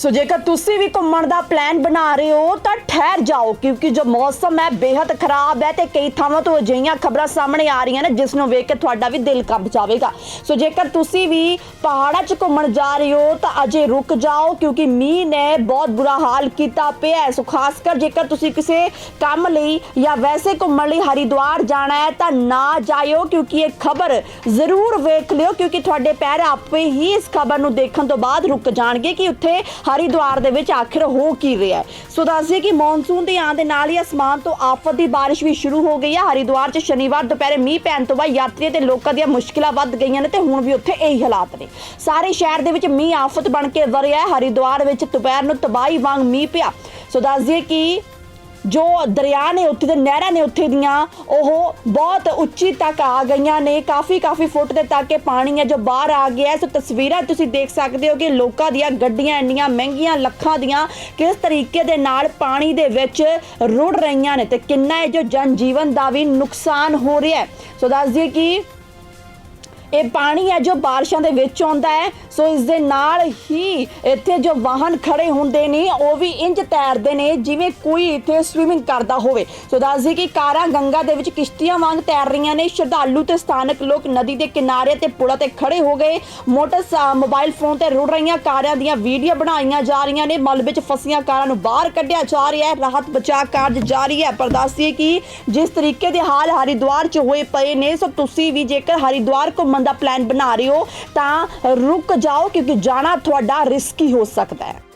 ਸੋ ਜੇਕਰ ਤੁਸੀਂ ਵੀ ਘੁੰਮਣ ਦਾ ਪਲਾਨ ਬਣਾ ਰਹੇ ਹੋ, ਤਾਂ ਠਹਿਰ ਜਾਓ, ਕਿਉਂਕਿ ਜੋ ਮੌਸਮ ਹੈ ਬੇहद ਖਰਾਬ ਹੈ ਤੇ ਕਈ ਥਾਵਾਂ ਤੋਂ ਅਜਿਹੀਆਂ ਖਬਰਾਂ ਸਾਹਮਣੇ ਆ ਰਹੀਆਂ ਨੇ, ਜਿਸ ਨੂੰ ਵੇਖ ਕੇ ਤੁਹਾਡਾ ਵੀ ਦਿਲ ਕੰਬ ਜਾਵੇਗਾ। ਸੋ ਜੇਕਰ ਤੁਸੀਂ ਵੀ ਪਹਾੜਾਂ 'ਚ ਘੁੰਮਣ ਜਾ ਰਹੇ ਹੋ, ਤਾਂ ਅਜੇ ਰੁਕ ਜਾਓ, ਕਿਉਂਕਿ ਮੀਂਹ ਨੇ ਬਹੁਤ ਬੁਰਾ ਹਾਲ ਕੀਤਾ ਪਿਆ ਹੈ। ਸੋ ਖਾਸ ਕਰ ਜੇਕਰ ਤੁਸੀਂ ਕਿਸੇ ਕੰਮ ਲਈ ਜਾਂ ਵੈਸੇ ਘੁੰਮਣ ਲਈ ਹਰਿਦੁਆਰ ਜਾਣਾ ਹੈ, ਤਾਂ ਨਾ ਜਾਇਓ, ਕਿਉਂਕਿ ਇਹ ਖਬਰ ਜ਼ਰੂਰ ਵੇਖ ਲਿਓ, ਕਿਉਂਕਿ ਤੁਹਾਡੇ ਪੈਰ ਆਪੇ ਹੀ ਇਸ ਖਬਰ ਨੂੰ ਦੇਖਣ ਤੋਂ ਬਾਅਦ ਰੁਕ ਜਾਣਗੇ ਕਿ ਉੱਥੇ ਹਰਿਦੁਆਰ ਦੇ ਵਿੱਚ ਆਖਿਰ ਹੋ ਕੀ ਰਿਹਾ ਹੈ? ਸੋ ਦੱਸਦੇ ਕਿ ਮੌਨਸੂਨ ਦੇ ਆਉਣ ਦੇ ਨਾਲ ਹੀ ਅਸਮਾਨ ਤੋਂ ਆਫਤ ਦੀ ਬਾਰਿਸ਼ ਵੀ ਸ਼ੁਰੂ ਹੋ ਗਈ ਹੈ। ਹਰਿਦੁਆਰ 'ਚ ਸ਼ਨੀਵਾਰ ਦੁਪਹਿਰੇ ਮੀਂਹ ਪੈਣ ਤੋਂ ਬਾਅਦ ਯਾਤਰੀਆਂ ਤੇ ਲੋਕਾਂ ਦੀਆਂ ਮੁਸ਼ਕਿਲਾਂ ਵੱਧ ਗਈਆਂ ਨੇ ਤੇ ਹੁਣ ਵੀ ਉੱਥੇ ਇਹੀ ਹਾਲਾਤ ਨੇ। ਸਾਰੇ ਸ਼ਹਿਰ ਦੇ ਵਿੱਚ ਮੀਂਹ ਆਫਤ ਬਣ ਕੇ ਵਰਿਆ ਹੈ। ਹਰਿਦੁਆਰ ਵਿੱਚ ਦੁਪਹਿਰ ਨੂੰ ਤਬਾਹੀ ਵਾਂਗ ਮੀਂਹ ਪਿਆ। ਸੋ ਦੱਸਦੇ ਕਿ ਜੋ ਦਰਿਆ ਨੇ ਉੱਥੇ ਤੇ ਨਹਿਰਾਂ ਨੇ ਉੱਥੇ ਦੀਆਂ, ਉਹ ਬਹੁਤ ਉੱਚੀ ਤੱਕ ਆ ਗਈਆਂ ਨੇ। ਕਾਫੀ ਕਾਫੀ ਫੁੱਟ ਦੇ ਤੱਕ ਇਹ ਪਾਣੀ ਹੈ ਜੋ ਬਾਹਰ ਆ ਗਿਆ। ਸੋ ਤਸਵੀਰਾਂ ਤੁਸੀਂ ਦੇਖ ਸਕਦੇ ਹੋ ਕਿ ਲੋਕਾਂ ਦੀਆਂ ਗੱਡੀਆਂ ਇੰਨੀਆਂ ਮਹਿੰਗੀਆਂ, ਲੱਖਾਂ ਦੀਆਂ ਕਿਸ ਤਰੀਕੇ ਦੇ ਨਾਲ ਪਾਣੀ ਦੇ ਵਿੱਚ ਰੁੜ ਰਹੀਆਂ ਨੇ ਤੇ ਕਿੰਨਾ ਇਹ ਜੋ ਜਨ ਜੀਵਨ ਦਾ ਵੀ ਨੁਕਸਾਨ ਹੋ ਰਿਹਾ ਹੈ। ਸੋ ਦੱਸ ਦਈਏ ਕਿ ਇਹ ਪਾਣੀ ਹੈ ਜੋ ਬਾਰਿਸ਼ਾਂ ਦੇ ਵਿੱਚ ਆਉਂਦਾ ਹੈ। ਸੋ ਇਸ ਦੇ ਨਾਲ ਹੀ ਇੱਥੇ ਜੋ ਵਾਹਨ ਖੜੇ ਹੁੰਦੇ ਨੇ, ਉਹ ਵੀ ਇੰਜ ਤੈਰਦੇ ਨੇ, ਜਿਵੇਂ ਕੋਈ ਇੱਥੇ ਸਵਿਮਿੰਗ ਕਰਦਾ ਹੋਵੇ। ਸੋ ਦੱਸਦੀ ਕਿ ਕਾਰਾਂ ਗੰਗਾ ਦੇ ਵਿੱਚ ਕਿਸ਼ਤੀਆਂ ਵਾਂਗ ਤੈਰ ਰਹੀਆਂ ਨੇ। ਸ਼ਰਧਾਲੂ ਤੇ ਸਥਾਨਕ ਲੋਕ ਨਦੀ ਦੇ ਕਿਨਾਰੇ ਤੇ ਪੁਲਾਂ ਤੇ ਖੜੇ ਹੋ ਗਏ। ਮੋਟਰ ਸਾ- ਮੋਬਾਈਲ ਫੋਨ ਤੇ ਰੁੜ ਰਹੀਆਂ ਕਾਰਾਂ ਦੀਆਂ ਵੀਡੀਓ ਬਣਾਈਆਂ ਜਾ ਰਹੀਆਂ ਨੇ। ਮਲਬੇ 'ਚ ਫਸੀਆਂ ਕਾਰਾਂ ਨੂੰ ਬਾਹਰ ਕੱਢਿਆ ਜਾ ਰਿਹਾ ਹੈ। ਰਾਹਤ ਬਚਾਅ ਕਾਰਜ ਜਾਰੀ ਹੈ। ਪਰ ਦੱਸਦੀਏ ਕਿ ਜਿਸ ਤਰੀਕੇ ਦੇ ਹਾਲ ਹਰਿਦੁਆਰ 'ਚ ਹੋਏ ਪਏ ਨੇ, ਸੋ ਤੁਸੀਂ ਵੀ ਜੇਕਰ ਹਰਿਦੁਆਰ ਘੁੰਮਣ ਦਾ ਪਲਾਨ ਬਣਾ ਰਹੇ ਹੋ ਤਾਂ ਰੁਕ ਜਾਓ ਕਿਉਂਕਿ ਜਾਣਾ ਤੁਹਾਡਾ ਰਿਸਕੀ ਹੋ ਸਕਦਾ ਹੈ।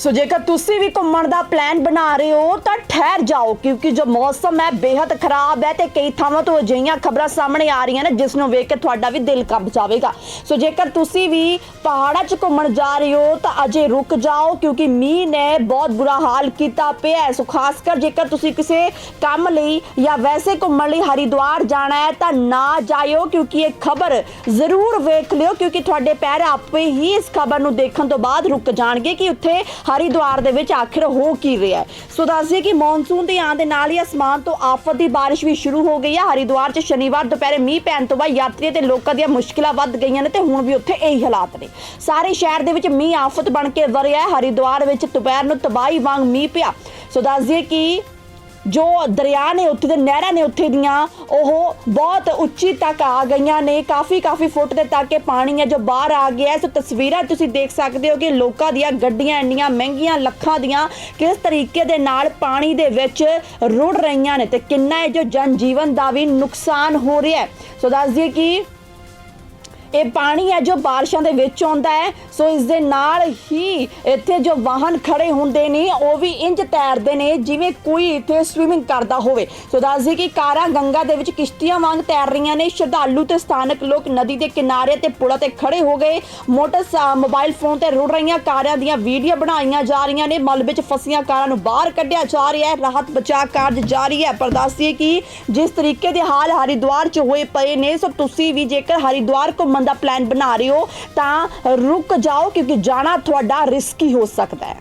ਸੋ ਜੇਕਰ ਤੁਸੀਂ ਵੀ ਘੁੰਮਣ ਦਾ ਪਲਾਨ ਬਣਾ ਰਹੇ ਹੋ, ਤਾਂ ਠਹਿਰ ਜਾਓ, ਕਿਉਂਕਿ ਜੋ ਮੌਸਮ ਹੈ ਬੇहद ਖਰਾਬ ਹੈ ਤੇ ਕਈ ਥਾਵਾਂ ਤੋਂ ਅਜਿਹੀਆਂ ਖਬਰਾਂ ਸਾਹਮਣੇ ਆ ਰਹੀਆਂ ਨੇ, ਜਿਸ ਨੂੰ ਵੇਖ ਕੇ ਤੁਹਾਡਾ ਵੀ ਦਿਲ ਕੰਬ ਜਾਵੇਗਾ। ਸੋ ਜੇਕਰ ਤੁਸੀਂ ਵੀ ਪਹਾੜਾਂ 'ਚ ਘੁੰਮਣ ਜਾ ਰਹੇ ਹੋ, ਤਾਂ ਅਜੇ ਰੁਕ ਜਾਓ, ਕਿਉਂਕਿ ਮੀਂਹ ਨੇ ਬਹੁਤ ਬੁਰਾ ਹਾਲ ਕੀਤਾ ਪਿਆ ਹੈ। ਸੋ ਖਾਸ ਕਰ ਜੇਕਰ ਤੁਸੀਂ ਕਿਸੇ ਕੰਮ ਲਈ ਜਾਂ ਵੈਸੇ ਘੁੰਮਣ ਲਈ ਹਰਿਦੁਆਰ ਜਾਣਾ ਹੈ, ਤਾਂ ਨਾ ਜਾਇਓ, ਕਿਉਂਕਿ ਇਹ ਖਬਰ ਜ਼ਰੂਰ ਵੇਖ ਲਿਓ, ਕਿਉਂਕਿ ਤੁਹਾਡੇ ਪੈਰ ਆਪੇ ਹੀ ਇਸ ਖਬਰ ਨੂੰ ਦੇਖਣ ਤੋਂ ਬਾਅਦ ਰੁਕ ਜਾਣਗੇ ਕਿ ਉੱਥੇ ਹਰਿਦੁਆਰ ਦੇ ਵਿੱਚ ਆਖਿਰ ਹੋ ਕੀ ਰਿਹਾ ਹੈ? ਸੋ ਦੱਸਦੇ ਕਿ ਮੌਨਸੂਨ ਦੇ ਆਉਣ ਦੇ ਨਾਲ ਹੀ ਅਸਮਾਨ ਤੋਂ ਆਫਤ ਦੀ ਬਾਰਿਸ਼ ਵੀ ਸ਼ੁਰੂ ਹੋ ਗਈ ਹੈ ਹਰਿਦੁਆਰ 'ਚ ਸ਼ਨੀਵਾਰ ਦੁਪਹਿਰੇ ਮੀਂਹ ਪੈਣ ਤੋਂ ਬਾਅਦ ਯਾਤਰੀਆਂ ਤੇ ਲੋਕਾਂ ਦੀਆਂ ਮੁਸ਼ਕਿਲਾਂ ਵੱਧ ਗਈਆਂ ਨੇ ਤੇ ਹੁਣ ਵੀ ਉੱਥੇ ਇਹੀ ਹਾਲਾਤ ਨੇ। ਸਾਰੇ ਸ਼ਹਿਰ ਦੇ ਵਿੱਚ ਮੀਂਹ ਆਫਤ ਬਣ ਕੇ ਵਰਿਆ ਹੈ। ਹਰਿਦੁਆਰ ਵਿੱਚ ਦੁਪਹਿਰ ਨੂੰ ਤਬਾਹੀ ਵਾਂਗ ਮੀਂਹ ਪਿਆ। ਸੋ ਦੱਸਦੇ ਕਿ ਜੋ ਦਰਿਆ ਨੇ ਉੱਥੇ ਦੇ ਨਹਿਰਾਂ ਨੇ ਉੱਥੇ ਦੀਆਂ, ਉਹ ਬਹੁਤ ਉੱਚੀ ਤੱਕ ਆ ਗਈਆਂ ਨੇ। ਕਾਫੀ ਕਾਫੀ ਫੁੱਟ ਦੇ ਤੱਕ ਇਹ ਪਾਣੀ ਹੈ ਜੋ ਬਾਹਰ ਆ ਗਿਆ। ਸੋ ਤਸਵੀਰਾਂ ਤੁਸੀਂ ਦੇਖ ਸਕਦੇ ਹੋ ਕਿ ਲੋਕਾਂ ਦੀਆਂ ਗੱਡੀਆਂ ਇੰਨੀਆਂ ਮਹਿੰਗੀਆਂ, ਲੱਖਾਂ ਦੀਆਂ, ਕਿਸ ਤਰੀਕੇ ਦੇ ਨਾਲ ਪਾਣੀ ਦੇ ਵਿੱਚ ਰੁੜ ਰਹੀਆਂ ਨੇ ਤੇ ਕਿੰਨਾ ਇਹ ਜੋ ਜਨ ਜੀਵਨ ਦਾ ਵੀ ਨੁਕਸਾਨ ਹੋ ਰਿਹਾ ਹੈ। ਸੋ ਦੱਸ ਦਈਏ ਕਿ ਇਹ ਪਾਣੀ ਹੈ ਜੋ ਬਾਰਿਸ਼ਾਂ ਦੇ ਵਿੱਚ ਆਉਂਦਾ ਹੈ। ਸੋ ਇਸ ਦੇ ਨਾਲ ਹੀ ਇੱਥੇ ਜੋ ਵਾਹਨ ਖੜੇ ਹੁੰਦੇ ਨੇ, ਉਹ ਵੀ ਇੰਜ ਤੈਰਦੇ ਨੇ, ਜਿਵੇਂ ਕੋਈ ਇੱਥੇ ਸਵਿਮਿੰਗ ਕਰਦਾ ਹੋਵੇ। ਸੋ ਦੱਸਦੀ ਕਿ ਕਾਰਾਂ ਗੰਗਾ ਦੇ ਵਿੱਚ ਕਿਸ਼ਤੀਆਂ ਵਾਂਗ ਤੈਰ ਰਹੀਆਂ ਨੇ। ਸ਼ਰਧਾਲੂ ਤੇ ਸਥਾਨਕ ਲੋਕ ਨਦੀ ਦੇ ਕਿਨਾਰੇ ਤੇ ਪੁਲਾਂ ਤੇ ਖੜੇ ਹੋ ਗਏ। ਮੋਟਰ ਸਾ- ਮੋਬਾਈਲ ਫੋਨ ਤੇ ਰੁੜ ਰਹੀਆਂ ਕਾਰਾਂ ਦੀਆਂ ਵੀਡੀਓ ਬਣਾਈਆਂ ਜਾ ਰਹੀਆਂ ਨੇ। ਮਲਬੇ 'ਚ ਫਸੀਆਂ ਕਾਰਾਂ ਨੂੰ ਬਾਹਰ ਕੱਢਿਆ ਜਾ ਰਿਹਾ ਹੈ। ਰਾਹਤ ਬਚਾਅ ਕਾਰਜ ਜਾਰੀ ਹੈ। ਪਰ ਦੱਸਦੀਏ ਕਿ ਜਿਸ ਤਰੀਕੇ ਦੇ ਹਾਲ ਹਰਿਦੁਆਰ 'ਚ ਹੋਏ ਪਏ ਨੇ, ਸੋ ਤੁਸੀਂ ਵੀ ਜੇਕਰ ਹਰਿਦੁਆਰ ਘੁੰਮਣ ਦਾ ਪਲਾਨ ਬਣਾ ਰਹੇ ਹੋ ਤਾਂ ਰੁਕ ਜਾਓ ਕਿਉਂਕਿ ਜਾਣਾ ਤੁਹਾਡਾ ਰਿਸਕੀ ਹੋ ਸਕਦਾ ਹੈ।